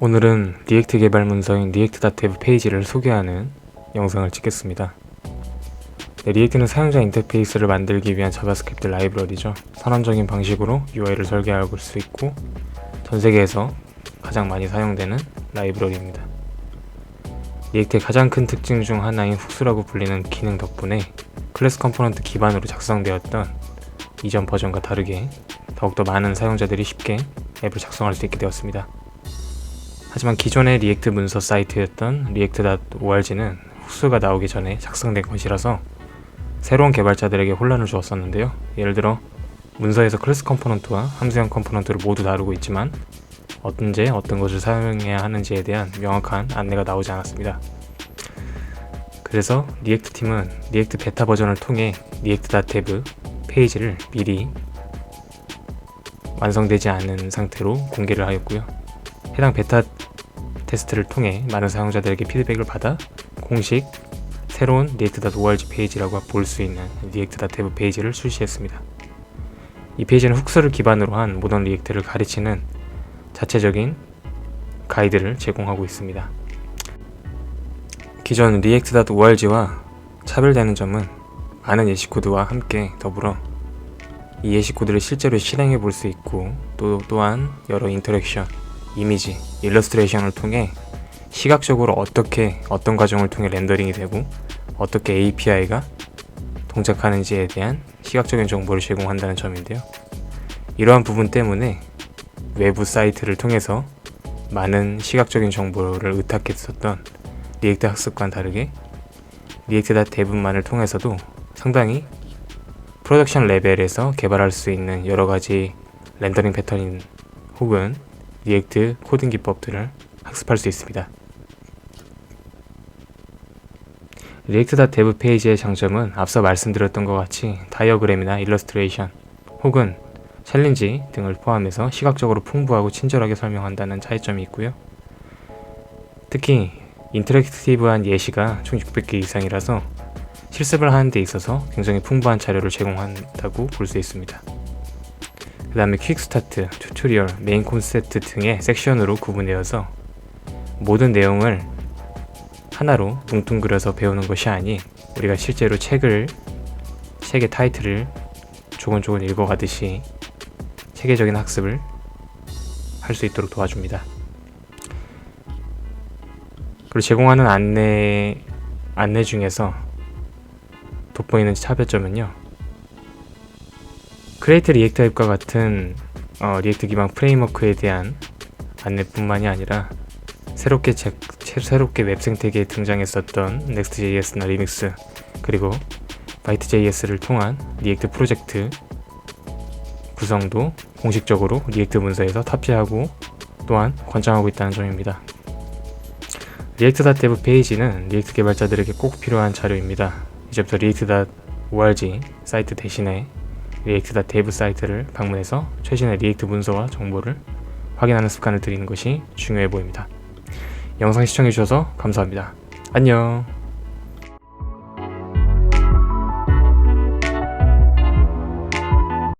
오늘은 리액트 개발 문서인 react.dev 페이지를 소개하는 영상을 찍겠습니다. 네, 리액트는 사용자 인터페이스를 만들기 위한 자바스크립트 라이브러리죠. 선언적인 방식으로 UI를 설계할 수 있고 전 세계에서 가장 많이 사용되는 라이브러리입니다. 리액트의 가장 큰 특징 중 하나인 훅스라고 불리는 기능 덕분에 클래스 컴포넌트 기반으로 작성되었던 이전 버전과 다르게 더욱더 많은 사용자들이 쉽게 앱을 작성할 수 있게 되었습니다. 하지만 기존의 리액트 문서 사이트였던 react.org는 훅스가 나오기 전에 작성된 것이라서 새로운 개발자들에게 혼란을 주었었는데요. 예를 들어 문서에서 클래스 컴포넌트와 함수형 컴포넌트를 모두 다루고 있지만 언제 어떤 것을 사용해야 하는지에 대한 명확한 안내가 나오지 않았습니다. 그래서 리액트 팀은 리액트 베타 버전을 통해 react.dev 페이지를 미리 완성되지 않은 상태로 공개를 하였고요. 해당 베타 테스트를 통해 많은 사용자들에게 피드백을 받아 공식 새로운 react.org 페이지라고 볼 수 있는 react.dev 페이지를 출시했습니다. 이 페이지는 훅스를 기반으로 한 모던 리액트를 가르치는 자체적인 가이드를 제공하고 있습니다. 기존 react.org와 차별되는 점은 많은 예시 코드와 함께 더불어 이 예시 코드를 실제로 실행해 볼 수 있고 또 또한 여러 인터랙션, 이미지, 일러스트레이션을 통해 시각적으로 어떻게 어떤 과정을 통해 렌더링이 되고 어떻게 API가 동작하는지에 대한 시각적인 정보를 제공한다는 점인데요. 이러한 부분 때문에 외부 사이트를 통해서 많은 시각적인 정보를 의탁했었던 리액트 학습과는 다르게 리액트.dev만을 통해서도 상당히 프로덕션 레벨에서 개발할 수 있는 여러 가지 렌더링 패턴인 혹은 리액트 코딩 기법들을 학습할 수 있습니다. react.dev 페이지의 장점은 앞서 말씀드렸던 것 같이 다이어그램이나 일러스트레이션 혹은 챌린지 등을 포함해서 시각적으로 풍부하고 친절하게 설명한다는 차이점이 있고요. 특히 인터랙티브한 예시가 총 600개 이상이라서 실습을 하는 데 있어서 굉장히 풍부한 자료를 제공한다고 볼 수 있습니다. 그 다음에 퀵스타트, 튜토리얼, 메인 콘셉트 등의 섹션으로 구분되어서 모든 내용을 하나로 뭉뚱그려서 배우는 것이 아닌 우리가 실제로 책을 책의 타이틀을 조곤조곤 읽어가듯이 체계적인 학습을 할 수 있도록 도와줍니다. 그리고 제공하는 안내 안내 중에서 돋보이는 차별점은요. 크레이트 리액트 앱과 같은 어, 리액트 기반 프레임워크에 대한 안내뿐만이 아니라 새롭게 제, 새롭게 웹 생태계에 등장했었던 Next.js나 리믹스 그리고 바이트.js를 통한 리액트 프로젝트 구성도 공식적으로 리액트 문서에서 탑재하고 또한 권장하고 있다는 점입니다. react.dev 페이지는 리액트 개발자들에게 꼭 필요한 자료입니다. 이제부터 react.org 사이트 대신에 react.dev 사이트를 방문해서 최신의 리액트 문서와 정보를 확인하는 습관을 들이는 것이 중요해 보입니다. 영상 시청해주셔서 감사합니다. 안녕